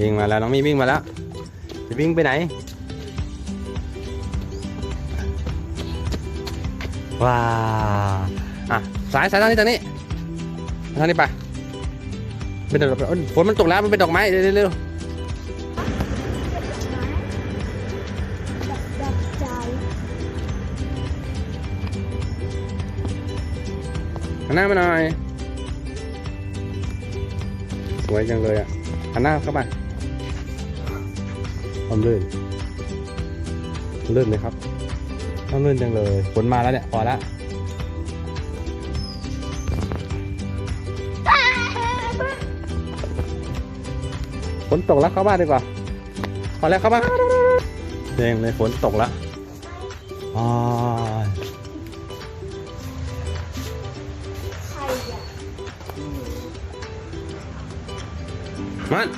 วิ่งมาแล้วน้องมีวิ่งมาแล้วจะวิ่งไปไหน ว้าอะสายสายทางนี้ทางนี้ทางนี้ไปเป็นดอกเอ้ฝนมันตกแล้วมันเป็นดอกไม้เร็วเหันหน้ามาหน่อย สวยจังเลยอะหันหน้าเข้าไปความลื่นลื่นไหมครับความลื่นจังเลยฝนมาแล้วเนี่ยพอแล้วฝนตกแล้วเข้าบ้านดีกว่า พอแล้วเข้าบ้านเด้งเลยฝนตกแล้วอ๋อ ใครอะมัน